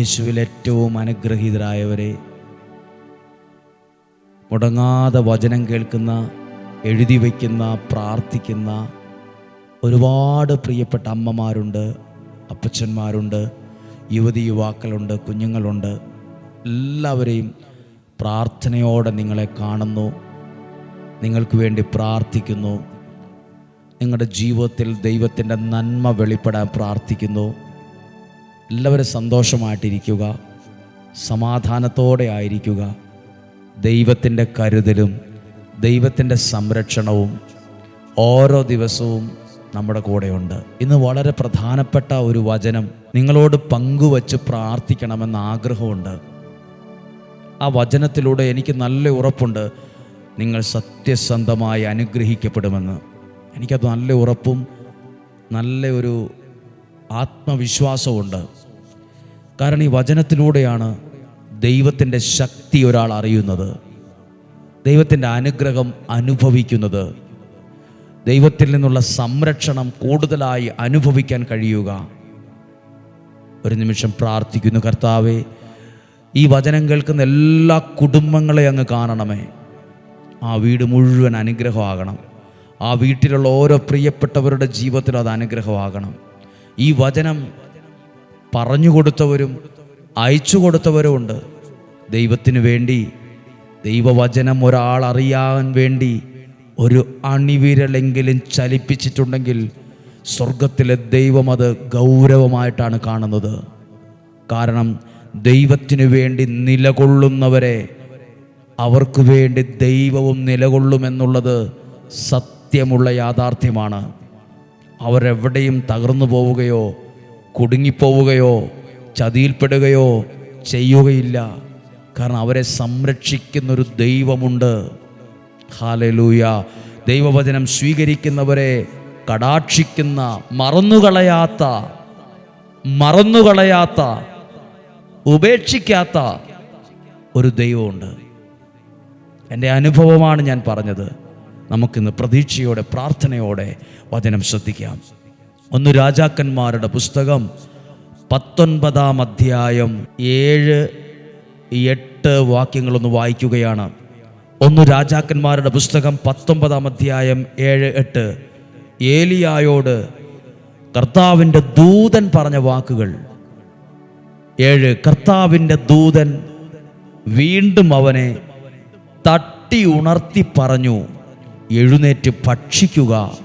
യേശുവിൽ ഏറ്റവും അനുഗ്രഹീതരായവരെ. മുടങ്ങാതെ വചനം കേൾക്കുന്ന എഴുതി വയ്ക്കുന്ന പ്രാർത്ഥിക്കുന്ന ഒരുപാട് പ്രിയപ്പെട്ട അമ്മമാരുണ്ട് അപ്പച്ചന്മാരുണ്ട് യുവതി യുവാക്കളുണ്ട് കുഞ്ഞുങ്ങളുണ്ട്. എല്ലാവരെയും പ്രാർത്ഥനയോടെ നിങ്ങളെ കാണുന്നു. നിങ്ങൾക്ക് വേണ്ടി പ്രാർത്ഥിക്കുന്നു. നിങ്ങളുടെ ജീവിതത്തിൽ ദൈവത്തിന്റെ നന്മ വെളിപ്പെടാൻ പ്രാർത്ഥിക്കുന്നു. എല്ലാവരും സന്തോഷമായിട്ടിരിക്കുക സമാധാനത്തോടെ ആയിരിക്കുക. ദൈവത്തിന്റെ കരുതലും ദൈവത്തിന്റെ സംരക്ഷണവും ഓരോ ദിവസവും നമ്മുടെ കൂടെയുണ്ട്. ഇന്ന് വളരെ പ്രധാനപ്പെട്ട ഒരു വചനം നിങ്ങളോട് പങ്കുവച്ച് പ്രാർത്ഥിക്കണമെന്ന് ആഗ്രഹമുണ്ട്. ആ വചനത്തിലൂടെ എനിക്ക് നല്ല ഉറപ്പുണ്ട്. നിങ്ങൾ സത്യസന്ധമായി അനുഗ്രഹിക്കപ്പെടുമെന്ന്. എനിക്കത് നല്ല ഉറപ്പും നല്ല ഒരു ആത്മവിശ്വാസമുണ്ട് കാരണം ഈ വചനത്തിലൂടെയാണ് ദൈവത്തിന്റെ ശക്തി ഒരാൾ അറിയുന്നത്. ദൈവത്തിന്റെ അനുഗ്രഹം അനുഭവിക്കുന്നത്. ദൈവത്തിൽ നിന്നുള്ള സംരക്ഷണം കൂടുതലായി അനുഭവിക്കാൻ കഴിയുക. ഒരു നിമിഷം പ്രാർത്ഥിക്കുന്നു കർത്താവെ ഈ വചനം കേൾക്കുന്ന എല്ലാ കുടുംബങ്ങളെ അങ്ങ് കാണണമേ. ആ വീട് മുഴുവൻ അനുഗ്രഹമാകണം. ആ വീട്ടിലുള്ള ഓരോ പ്രിയപ്പെട്ടവരുടെ ജീവിതത്തിൽ അത് അനുഗ്രഹമാകണം. ഈ വചനം പറഞ്ഞു കൊടുത്തവരും അയച്ചു കൊടുത്തവരും ഉണ്ട്. ദൈവത്തിന് വേണ്ടി ദൈവവചനം ഒരാൾ അറിയാൻ വേണ്ടി ഒരു അണിവിരലെങ്കിലും ചലിപ്പിച്ചിട്ടുണ്ടെങ്കിൽ സ്വർഗത്തിലെ ദൈവം അത് ഗൗരവമായിട്ടാണ് കാണുന്നത്. കാരണം ദൈവത്തിനു വേണ്ടി നിലകൊള്ളുന്നവരെ അവർക്ക് വേണ്ടി ദൈവവും നിലകൊള്ളുമെന്നുള്ളത് സത്യമുള്ള യാഥാർത്ഥ്യമാണ്. അവരെവിടെയും തകർന്നു പോവുകയോ കുടുങ്ങിപ്പോവുകയോ ചതിയിൽപ്പെടുകയോ ചെയ്യുകയില്ല. കാരണം അവരെ സംരക്ഷിക്കുന്നൊരു ദൈവമുണ്ട്. ഹാലലൂയ ദൈവവചനം സ്വീകരിക്കുന്നവരെ കടാക്ഷിക്കുന്ന മറന്നുകളയാത്ത മറന്നുകളയാത്ത ഉപേക്ഷിക്കാത്ത ഒരു ദൈവമുണ്ട്. എന്റെ അനുഭവമാണ് ഞാൻ പറഞ്ഞത്. നമുക്കിന്ന് പ്രതീക്ഷയോടെ പ്രാർത്ഥനയോടെ വചനം ശ്രദ്ധിക്കാം. ഒന്ന് രാജാക്കന്മാരുടെ പുസ്തകം പത്തൊൻപതാം അധ്യായം ഏഴ് എട്ട് വാക്യങ്ങളൊന്ന് വായിക്കുകയാണ്. ഒന്ന് രാജാക്കന്മാരുടെ പുസ്തകം പത്തൊമ്പതാം അധ്യായം ഏഴ് എട്ട്. ഏലിയായോട് കർത്താവിന്റെ ദൂതൻ പറഞ്ഞ വാക്കുകൾ. ഏഴ് കർത്താവിന്റെ ദൂതൻ വീണ്ടും അവനെ തട്ടി ഉണർത്തി പറഞ്ഞു എഴുന്നേറ്റ് ഭക്ഷിക്കുക.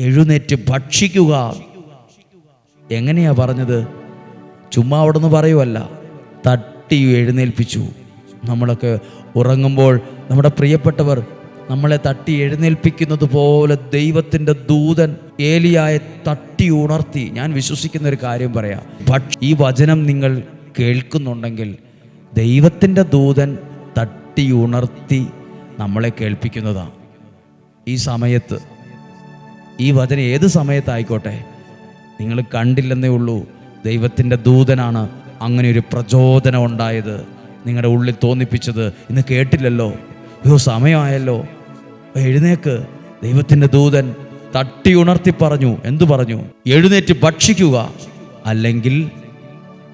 എഴുന്നേറ്റ് ഭക്ഷിക്കുക. എങ്ങനെയാ പറഞ്ഞത്? ചുമ്മാ അവിടെ നിന്ന് പറയുമല്ല തട്ടി എഴുന്നേൽപ്പിച്ചു. നമ്മളൊക്കെ ഉറങ്ങുമ്പോൾ നമ്മുടെ പ്രിയപ്പെട്ടവർ നമ്മളെ തട്ടി എഴുന്നേൽപ്പിക്കുന്നത് പോലെ ദൈവത്തിന്റെ ദൂതൻ ഏലിയായെ തട്ടി ഉണർത്തി. ഞാൻ വിശ്വസിക്കുന്ന ഒരു കാര്യം പറയാം. ഭക്ഷ ഈ വചനം നിങ്ങൾ കേൾക്കുന്നുണ്ടെങ്കിൽ ദൈവത്തിന്റെ ദൂതൻ തട്ടി ഉണർത്തി നമ്മളെ കേൾപ്പിക്കുന്നതാണ് ഈ സമയത്ത് ഈ വചനം ഏത് സമയത്തായിക്കോട്ടെ? നിങ്ങൾ കണ്ടില്ലെന്നേ ഉള്ളൂ. ദൈവത്തിന്റെ ദൂതനാണ് അങ്ങനെ ഒരു പ്രചോദനം ഉണ്ടായത്. നിങ്ങളുടെ ഉള്ളിൽ തോന്നിപ്പിച്ചത് ഇന്ന് കേട്ടില്ലല്ലോ. ഒരു സമയമായല്ലോ. എഴുന്നേക്ക്. ദൈവത്തിന്റെ ദൂതൻ തട്ടി ഉണർത്തി പറഞ്ഞു. എന്തു പറഞ്ഞു? എഴുന്നേറ്റ് ഭക്ഷിക്കുക. അല്ലെങ്കിൽ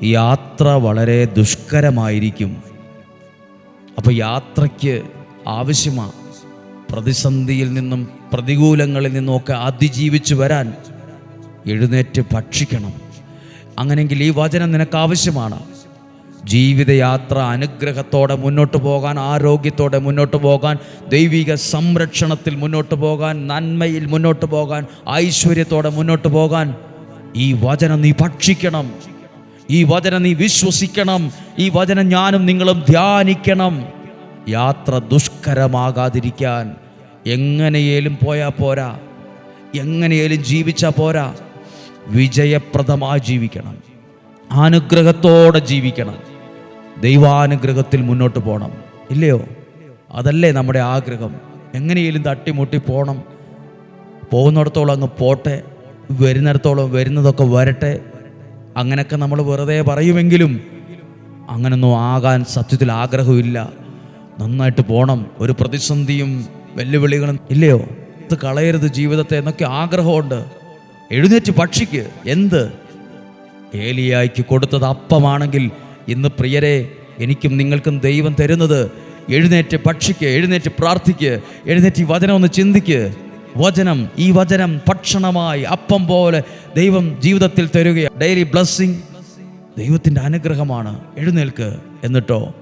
യാത്ര വളരെ ദുഷ്കരമായിരിക്കും. അപ്പോൾ യാത്രയ്ക്ക് ആവശ്യമാണ് പ്രതിസന്ധിയിൽ നിന്നും പ്രതികൂലങ്ങളിൽ നിന്നൊക്കെ അതിജീവിച്ച് വരാൻ എഴുന്നേറ്റ് ഭക്ഷിക്കണം. അങ്ങനെങ്കിൽ ഈ വചനം നിനക്ക് ആവശ്യമാണ്. ജീവിതയാത്ര അനുഗ്രഹത്തോടെ മുന്നോട്ട് പോകാൻ ആരോഗ്യത്തോടെ മുന്നോട്ട് പോകാൻ ദൈവിക സംരക്ഷണത്തിൽ മുന്നോട്ട് പോകാൻ നന്മയിൽ മുന്നോട്ട് പോകാൻ ഐശ്വര്യത്തോടെ മുന്നോട്ട് പോകാൻ ഈ വചനം നീ ഭക്ഷിക്കണം. ഈ വചനം നീ വിശ്വസിക്കണം. ഈ വചനം ഞാനും നിങ്ങളും ധ്യാനിക്കണം. യാത്ര ദുഷ്കരമാകാതിരിക്കാൻ എങ്ങനെയേലും പോയാൽ പോരാ. എങ്ങനെയേലും ജീവിച്ചാൽ പോരാ. വിജയപ്രദമായി ജീവിക്കണം. അനുഗ്രഹത്തോടെ ജീവിക്കണം. ദൈവാനുഗ്രഹത്തിൽ മുന്നോട്ട് പോകണം ഇല്ലയോ? അതല്ലേ നമ്മുടെ ആഗ്രഹം. എങ്ങനെയെങ്കിലും തട്ടിമുട്ടി പോകണം പോകുന്നിടത്തോളം അങ്ങ് പോട്ടെ. വരുന്നിടത്തോളം വരുന്നതൊക്കെ വരട്ടെ. അങ്ങനെയൊക്കെ നമ്മൾ വെറുതെ പറയുമെങ്കിലും അങ്ങനൊന്നും ആകാൻ സത്യത്തിൽ ആഗ്രഹമില്ല. നന്നായിട്ട് പോകണം ഒരു പ്രതിസന്ധിയും വെല്ലുവിളികളും ഇല്ലയോ? ഇത് കളയരുത് ജീവിതത്തെ എന്നൊക്കെ ആഗ്രഹമുണ്ട്. എഴുന്നേറ്റ് പക്ഷിക്ക് എന്ത്? ഏലിയായിക്ക് കൊടുത്തത് അപ്പമാണെങ്കിൽ ഇന്ന് പ്രിയരെ എനിക്കും നിങ്ങൾക്കും ദൈവം തരുന്നത് എഴുന്നേറ്റ് ഭക്ഷിക്ക് എഴുന്നേറ്റ് പ്രാർത്ഥിക്ക് എഴുന്നേറ്റ് ഈ വചനം ഒന്ന് ചിന്തിക്ക്. വചനം ഈ വചനം ഭക്ഷണമായി അപ്പം പോലെ ദൈവം ജീവിതത്തിൽ തരുകയാണ്. ഡെയിലി ബ്ലസ്സിങ് ദൈവത്തിന്റെ അനുഗ്രഹമാണ്. എഴുന്നേൽക്ക് എന്നിട്ടോ.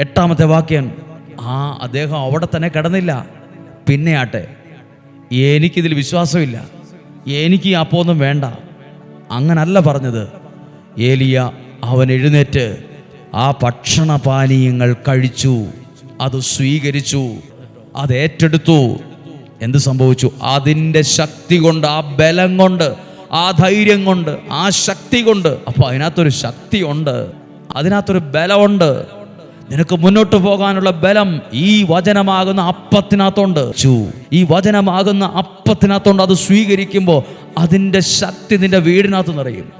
എട്ടാമത്തെ വാക്യം. ആ അദ്ദേഹം അവിടെ തന്നെ കിടന്നില്ല. പിന്നെ ആട്ടെ എനിക്കിതിൽ വിശ്വാസമില്ല. എനിക്ക് ഈ അപ്പമൊന്നും വേണ്ട. അങ്ങനല്ല പറഞ്ഞത്. ഏലിയ അവൻ എഴുന്നേറ്റ് ആ ഭക്ഷണപാനീയങ്ങൾ കഴിച്ചു. അത് സ്വീകരിച്ചു. അത് ഏറ്റെടുത്തു. എന്ത് സംഭവിച്ചു? അതിന്റെ ശക്തി കൊണ്ട് ആ ബലം കൊണ്ട് ആ ധൈര്യം കൊണ്ട് ആ ശക്തി കൊണ്ട്. അപ്പോൾ അതിനകത്തൊരു ശക്തിയുണ്ട് അതിനകത്തൊരു ബലമുണ്ട്. നിനക്ക് മുന്നോട്ട് പോകാനുള്ള ബലം ഈ വചനമാകുന്ന അപ്പത്തിനകത്തുണ്ട്. ഈ വചനമാകുന്ന അപ്പത്തിനകത്തുണ്ട്. അത് സ്വീകരിക്കുമ്പോൾ അതിന്റെ ശക്തി നിന്റെ വീടിനകത്ത് നിറയും.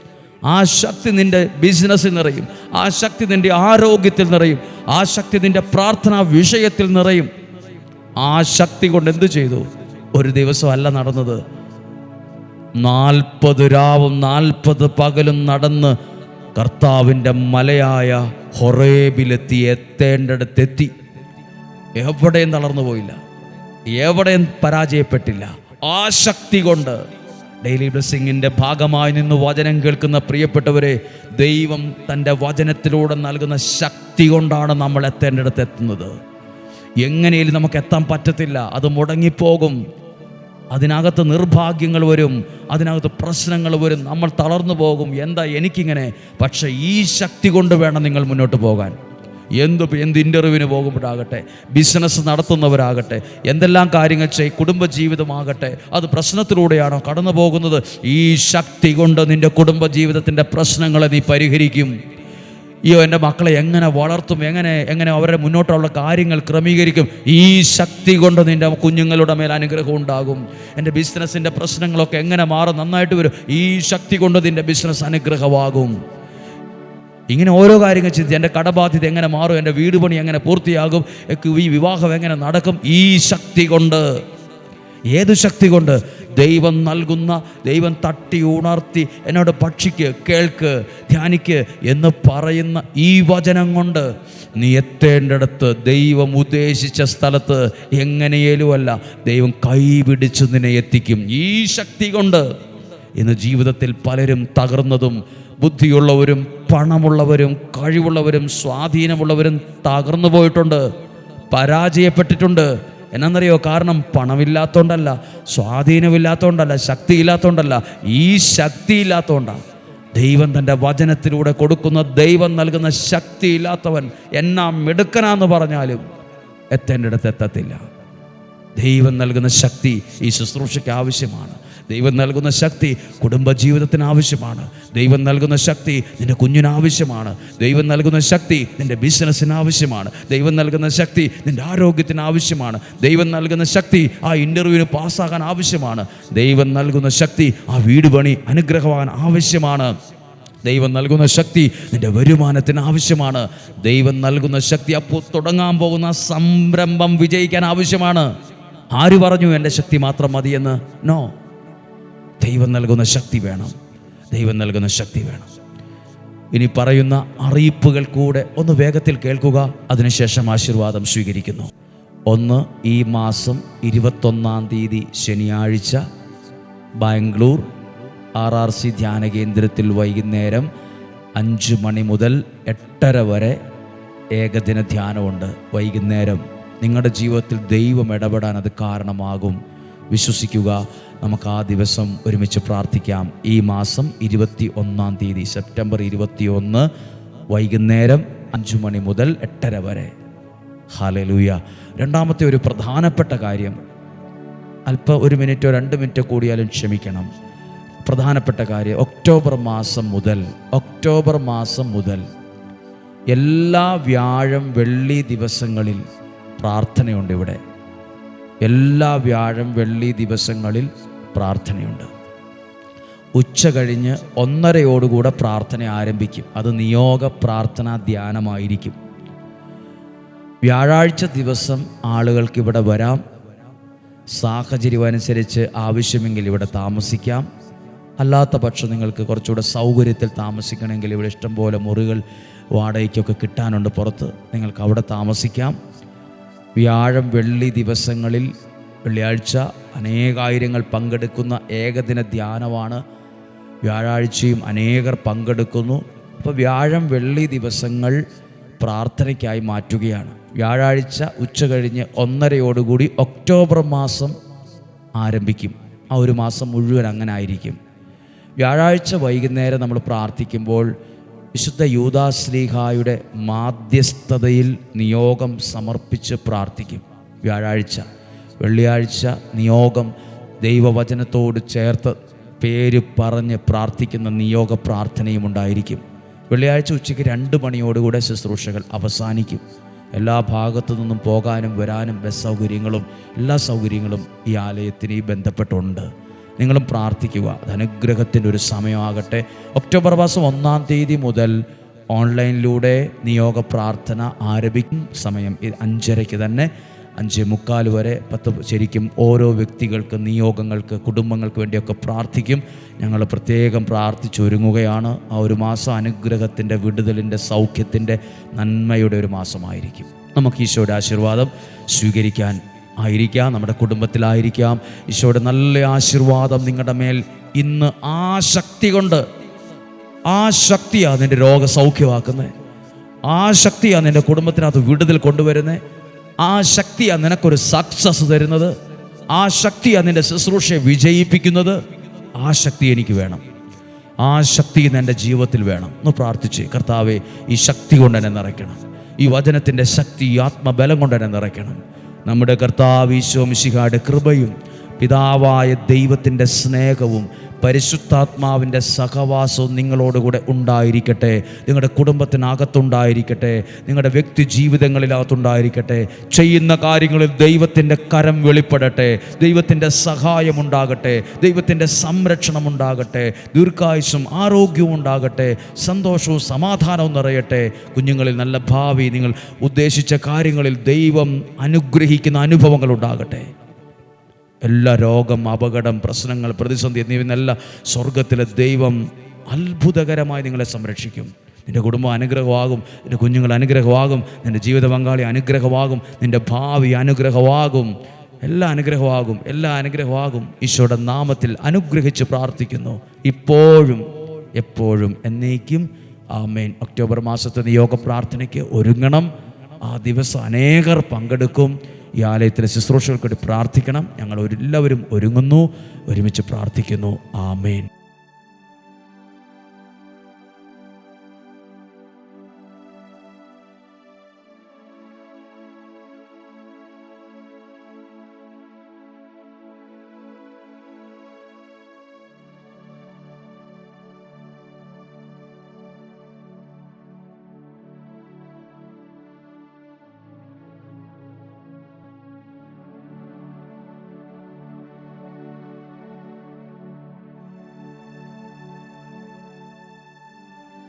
ആ ശക്തി നിന്റെ ബിസിനസ്സിൽ നിറയും. ആ ശക്തി നിന്റെ ആരോഗ്യത്തിൽ നിറയും. ആ ശക്തി നിന്റെ പ്രാർത്ഥനാ വിഷയത്തിൽ നിറയും. ആ ശക്തി കൊണ്ട് എന്തു ചെയ്തു? ഒരു ദിവസമല്ല നടന്നത്. നാൽപ്പത് രാവും നാൽപ്പത് പകലും നടന്ന് കർത്താവിന്റെ മലയായ ഹൊറേബിലെത്തി എത്തേണ്ടടുത്തെത്തി. എവിടെയും തളർന്നു പോയില്ല. എവിടെയും പരാജയപ്പെട്ടില്ല. ആ ശക്തി കൊണ്ട് ഡെയിലി ബ്ലെസ്സിങ്ങിന്റെ ഭാഗമായി നിന്ന് വചനം കേൾക്കുന്ന പ്രിയപ്പെട്ടവരെ ദൈവം തന്റെ വചനത്തിലൂടെ നൽകുന്ന ശക്തി കൊണ്ടാണ് നമ്മൾ എത്തേണ്ടടുത്ത് എത്തുന്നത് എങ്ങനെയും നമുക്ക് എത്താൻ പറ്റത്തില്ല. അത് മുടങ്ങിപ്പോകും. അതിനകത്ത് നിർഭാഗ്യങ്ങൾ വരും അതിനകത്ത് പ്രശ്നങ്ങൾ വരും നമ്മൾ തളർന്നു പോകും. എന്താ എനിക്കിങ്ങനെ? പക്ഷേ ഈ ശക്തി കൊണ്ട് വേണം നിങ്ങൾ മുന്നോട്ട് പോകാൻ. എന്ത് എന്ത് ഇന്റർവ്യൂവിന് പോകുമ്പോഴാകട്ടെ ബിസിനസ് നടത്തുന്നവരാകട്ടെ എന്തെല്ലാം കാര്യങ്ങൾ ചെയ് കുടുംബജീവിതമാകട്ടെ അത് പ്രശ്നത്തിലൂടെയാണോ കടന്നു പോകുന്നത് ഈ ശക്തി കൊണ്ട് നിന്റെ കുടുംബജീവിതത്തിന്റെ പ്രശ്നങ്ങളെ നീ പരിഹരിക്കും. അയ്യോ എന്റെ മക്കളെ എങ്ങനെ വളർത്തും എങ്ങനെ എങ്ങനെ അവരുടെ മുന്നോട്ടുള്ള കാര്യങ്ങൾ ക്രമീകരിക്കും? ഈ ശക്തി കൊണ്ട് നിന്റെ കുഞ്ഞുങ്ങളുടെ മേൽ അനുഗ്രഹം ഉണ്ടാകും. എന്റെ ബിസിനസ്സിന്റെ പ്രശ്നങ്ങളൊക്കെ എങ്ങനെ മാറും നന്നായിട്ട് വരും. ഈ ശക്തി കൊണ്ട് നിന്റെ ബിസിനസ് അനുഗ്രഹമാകും. ഇങ്ങനെ ഓരോ കാര്യങ്ങൾ ചിന്തിച്ച് എന്റെ കടബാധ്യത എങ്ങനെ മാറും എന്റെ വീട് പണി എങ്ങനെ പൂർത്തിയാകും ഈ വിവാഹം എങ്ങനെ നടക്കും? ഈ ശക്തി കൊണ്ട്. ഏത് ശക്തി കൊണ്ട്? ദൈവം നൽകുന്ന ദൈവം തട്ടി ഉണർത്തി എന്നോട് ഭക്ഷിക്ക് കേൾക്ക് ധ്യാനിക്ക് എന്ന് പറയുന്ന ഈ വചനം കൊണ്ട് നീ എത്തേണ്ടടുത്ത് ദൈവം ഉദ്ദേശിച്ച സ്ഥലത്ത് എങ്ങനെയേലുമല്ല ദൈവം കൈപിടിച്ച് നിന്നെ എത്തിക്കും. ഈ ശക്തി കൊണ്ട് ഇന്ന് ജീവിതത്തിൽ പലരും തകർന്നതും ബുദ്ധിയുള്ളവരും പണമുള്ളവരും കഴിവുള്ളവരും സ്വാധീനമുള്ളവരും തകർന്നു പോയിട്ടുണ്ട് പരാജയപ്പെട്ടിട്ടുണ്ട്. എന്നറിയോ കാരണം പണമില്ലാത്തോണ്ടല്ല സ്വാധീനമില്ലാത്തോണ്ടല്ല ശക്തിയില്ലാത്തതുകൊണ്ടല്ല ഈ ശക്തി ഇല്ലാത്തോണ്ടാണ് ദൈവം തന്റെ വചനത്തിലൂടെ കൊടുക്കുന്ന ദൈവം നൽകുന്ന ശക്തി ഇല്ലാത്തവൻ എന്നാ മിടുക്കനാന്ന് പറഞ്ഞാലും എത്തേണ്ടിടത്ത് എത്തത്തില്ല. ദൈവം നൽകുന്ന ശക്തി ഈ ശുശ്രൂഷയ്ക്ക് ആവശ്യമാണ്. ദൈവം നൽകുന്ന ശക്തി കുടുംബജീവിതത്തിന് ആവശ്യമാണ്. ദൈവം നൽകുന്ന ശക്തി നിന്റെ കുഞ്ഞിന് ആവശ്യമാണ്. ദൈവം നൽകുന്ന ശക്തി നിന്റെ ബിസിനസ്സിന് ആവശ്യമാണ്. ദൈവം നൽകുന്ന ശക്തി നിന്റെ ആരോഗ്യത്തിന് ആവശ്യമാണ്. ദൈവം നൽകുന്ന ശക്തി ആ ഇന്റർവ്യൂവിന് പാസ്സാകാൻ ആവശ്യമാണ്. ദൈവം നൽകുന്ന ശക്തി ആ വീട് പണി അനുഗ്രഹമാകാൻ ആവശ്യമാണ്. ദൈവം നൽകുന്ന ശക്തി നിന്റെ വരുമാനത്തിന് ആവശ്യമാണ്. ദൈവം നൽകുന്ന ശക്തി അപ്പോൾ തുടങ്ങാൻ പോകുന്ന സംരംഭം വിജയിക്കാൻ ആവശ്യമാണ്. ആര് പറഞ്ഞു എന്റെ ശക്തി മാത്രം മതിയെന്ന്? നോ. ദൈവം നൽകുന്ന ശക്തി വേണം. ദൈവം നൽകുന്ന ശക്തി വേണം. ഇനി പറയുന്ന അറിയിപ്പുകൾ കൂടെ ഒന്ന് വേഗത്തിൽ കേൾക്കുക. അതിനുശേഷം ആശീർവാദം സ്വീകരിക്കുന്നു. ഒന്ന് ഈ മാസം ഇരുപത്തൊന്നാം തീയതി ശനിയാഴ്ച ബാംഗ്ലൂർ ആർ ആർ സി ധ്യാന കേന്ദ്രത്തിൽ വൈകുന്നേരം അഞ്ച് മണി മുതൽ എട്ടര വരെ ഏകദിന ധ്യാനമുണ്ട്. വൈകുന്നേരം നിങ്ങളുടെ ജീവിതത്തിൽ ദൈവം ഇടപെടാൻ അത് കാരണമാകും. വിശ്വസിക്കുക. നമുക്ക് ആ ദിവസം ഒരുമിച്ച് പ്രാർത്ഥിക്കാം. ഈ മാസം ഇരുപത്തി ഒന്നാം തീയതി സെപ്റ്റംബർ ഇരുപത്തി ഒന്ന് വൈകുന്നേരം അഞ്ചു മണി മുതൽ എട്ടര വരെ. ഹാലലൂയ രണ്ടാമത്തെ ഒരു പ്രധാനപ്പെട്ട കാര്യം അല്പ ഒരു മിനിറ്റോ രണ്ട് മിനിറ്റോ കൂടിയാലും ക്ഷമിക്കണം. പ്രധാനപ്പെട്ട കാര്യം ഒക്ടോബർ മാസം മുതൽ ഒക്ടോബർ മാസം മുതൽ എല്ലാ വ്യാഴം വെള്ളി ദിവസങ്ങളിൽ പ്രാർത്ഥനയുണ്ട് ഇവിടെ. എല്ലാ വ്യാഴം വെള്ളി ദിവസങ്ങളിൽ പ്രാർത്ഥനയുണ്ട്. ഉച്ച കഴിഞ്ഞ് ഒന്നരയോടുകൂടെ പ്രാർത്ഥന ആരംഭിക്കും. അത് നിയോഗ പ്രാർത്ഥനാ ധ്യാനമായിരിക്കും. വ്യാഴാഴ്ച ദിവസം ആളുകൾക്ക് ഇവിടെ വരാം. സാഹചര്യം അനുസരിച്ച് ആവശ്യമെങ്കിൽ ഇവിടെ താമസിക്കാം. അല്ലാത്ത പക്ഷം നിങ്ങൾക്ക് കുറച്ചുകൂടെ സൗകര്യത്തിൽ താമസിക്കണമെങ്കിൽ ഇവിടെ ഇഷ്ടംപോലെ മുറികൾ വാടകയ്ക്കൊക്കെ കിട്ടാനുണ്ട് പുറത്ത്. നിങ്ങൾക്ക് അവിടെ താമസിക്കാം. വ്യാഴം വെള്ളി ദിവസങ്ങളിൽ വെള്ളിയാഴ്ച അനേകായിരങ്ങൾ പങ്കെടുക്കുന്ന ഏകദിന ധ്യാനമാണ്. വ്യാഴാഴ്ചയും അനേകർ പങ്കെടുക്കുന്നു. അപ്പോൾ വ്യാഴം വെള്ളി ദിവസങ്ങൾ പ്രാർത്ഥനയ്ക്കായി മാറ്റുകയാണ്. വ്യാഴാഴ്ച ഉച്ച കഴിഞ്ഞ് ഒന്നരയോടുകൂടി ഒക്ടോബർ മാസം ആരംഭിക്കും. ആ ഒരു മാസം മുഴുവൻ അങ്ങനെ ആയിരിക്കും വ്യാഴാഴ്ച വൈകുന്നേരം നമ്മൾ പ്രാർത്ഥിക്കുമ്പോൾ വിശുദ്ധ യൂദാശ്ലീഹായുടെ മാധ്യസ്ഥതയിൽ നിയോഗം സമർപ്പിച്ച് പ്രാർത്ഥിക്കും. വ്യാഴാഴ്ച വെള്ളിയാഴ്ച നിയോഗം ദൈവവചനത്തോട് ചേർത്ത് പേര് പറഞ്ഞ് പ്രാർത്ഥിക്കുന്ന നിയോഗ പ്രാർത്ഥനയും ഉണ്ടായിരിക്കും. വെള്ളിയാഴ്ച ഉച്ചയ്ക്ക് രണ്ട് മണിയോടുകൂടെ ശുശ്രൂഷകൾ അവസാനിക്കും. എല്ലാ ഭാഗത്തു നിന്നും പോകാനും വരാനും ബസ് സൗകര്യങ്ങളും എല്ലാ സൗകര്യങ്ങളും ഈ ആലയത്തിന് ബന്ധപ്പെട്ടുണ്ട്. നിങ്ങളും പ്രാർത്ഥിക്കുക. അത് അനുഗ്രഹത്തിന്റെ ഒരു സമയമാകട്ടെ. ഒക്ടോബർ മാസം ഒന്നാം തീയതി മുതൽ ഓൺലൈനിലൂടെ നിയോഗ പ്രാർത്ഥന ആരംഭിക്കും. സമയം അഞ്ചരയ്ക്ക് തന്നെ. അഞ്ച് മുക്കാൽ വരെ പത്ത് ശരിക്കും ഓരോ വ്യക്തികൾക്ക് നിയോഗങ്ങൾക്ക് കുടുംബങ്ങൾക്ക് വേണ്ടിയൊക്കെ പ്രാർത്ഥിക്കും. ഞങ്ങൾ പ്രത്യേകം പ്രാർത്ഥിച്ചൊരുങ്ങുകയാണ്. ആ ഒരു മാസം അനുഗ്രഹത്തിന്റെ വിടുതലിന്റെ സൗഖ്യത്തിന്റെ നന്മയുടെ ഒരു മാസമായിരിക്കും. നമുക്ക് ഈശോയുടെ ആശീർവാദം സ്വീകരിക്കാൻ ആയിരിക്കാം. നമ്മുടെ കുടുംബത്തിലായിരിക്കാം. ഈശോയുടെ നല്ല ആശീർവാദം നിങ്ങളുടെ മേൽ ഇന്ന് ആ ശക്തി കൊണ്ട് ആ ശക്തിയാണ് നിന്റെ രോഗസൗഖ്യമാക്കുന്നത് ആ ശക്തിയാണ് നിന്റെ കുടുംബത്തിനകത്ത് വിടുതൽ കൊണ്ടുവരുന്നത് ആ ശക്തിയാണ് നിനക്കൊരു സക്സസ് തരുന്നത്. ആ ശക്തിയാണ് നിന്റെ ശുശ്രൂഷയെ വിജയിപ്പിക്കുന്നത്. ആ ശക്തി എനിക്ക് വേണം. ആ ശക്തി എന്റെ ജീവിതത്തിൽ വേണം. എന്ന് പ്രാർത്ഥിച്ച് കർത്താവെ ഈ ശക്തി കൊണ്ട് എന്നെ നിറയ്ക്കണം. ഈ വചനത്തിന്റെ ശക്തി ആത്മബലം കൊണ്ട് എന്നെ നിറയ്ക്കണം. നമ്മുടെ കർത്താവ് ഈശോ മിശിഹായുടെ കൃപയും പിതാവായ ദൈവത്തിന്റെ സ്നേഹവും പരിശുദ്ധാത്മാവിന്റെ സഹവാസവും നിങ്ങളോടുകൂടെ ഉണ്ടായിരിക്കട്ടെ. നിങ്ങളുടെ കുടുംബത്തിനകത്തുണ്ടായിരിക്കട്ടെ. നിങ്ങളുടെ വ്യക്തി ജീവിതങ്ങളിലകത്തുണ്ടായിരിക്കട്ടെ. ചെയ്യുന്ന കാര്യങ്ങളിൽ ദൈവത്തിന്റെ കരം വെളിപ്പെടട്ടെ. ദൈവത്തിന്റെ സഹായം ഉണ്ടാകട്ടെ ദൈവത്തിന്റെ സംരക്ഷണം ഉണ്ടാകട്ടെ ദീർഘായുസും ആരോഗ്യവും ഉണ്ടാകട്ടെ. സന്തോഷവും സമാധാനവും നിറയട്ടെ. കുഞ്ഞുങ്ങളിൽ നല്ല ഭാവി നിങ്ങൾ ഉദ്ദേശിച്ച കാര്യങ്ങളിൽ ദൈവം അനുഗ്രഹിക്കുന്ന അനുഭവങ്ങൾ ഉണ്ടാകട്ടെ. എല്ലാ രോഗം അപകടം പ്രശ്നങ്ങൾ പ്രതിസന്ധി എന്നിവയെല്ലാം സ്വർഗത്തിലെ ദൈവം അത്ഭുതകരമായി നിങ്ങളെ സംരക്ഷിക്കും. നിന്റെ കുടുംബം അനുഗ്രഹമാകും നിന്റെ കുഞ്ഞുങ്ങൾ അനുഗ്രഹമാകും നിന്റെ ജീവിത പങ്കാളി അനുഗ്രഹമാകും നിന്റെ ഭാവി അനുഗ്രഹമാകും. എല്ലാ അനുഗ്രഹമാകും എല്ലാ അനുഗ്രഹമാകും. ഈശോയുടെ നാമത്തിൽ അനുഗ്രഹിച്ച് പ്രാർത്ഥിക്കുന്നു. ഇപ്പോഴും എപ്പോഴും എന്നേക്കും. ആമേൻ. ഒക്ടോബർ മാസത്തെ നിയോഗ പ്രാർത്ഥനയ്ക്ക് ഒരുങ്ങണം. ആ ദിവസം അനേകർ പങ്കെടുക്കും. ഈ ആലയത്തിലെ ശുശ്രൂഷകൾക്ക് വേണ്ടി പ്രാർത്ഥിക്കണം. ഞങ്ങൾ എല്ലാവരും ഒരുങ്ങുന്നു. ഒരുമിച്ച് പ്രാർത്ഥിക്കുന്നു. ആമേൻ.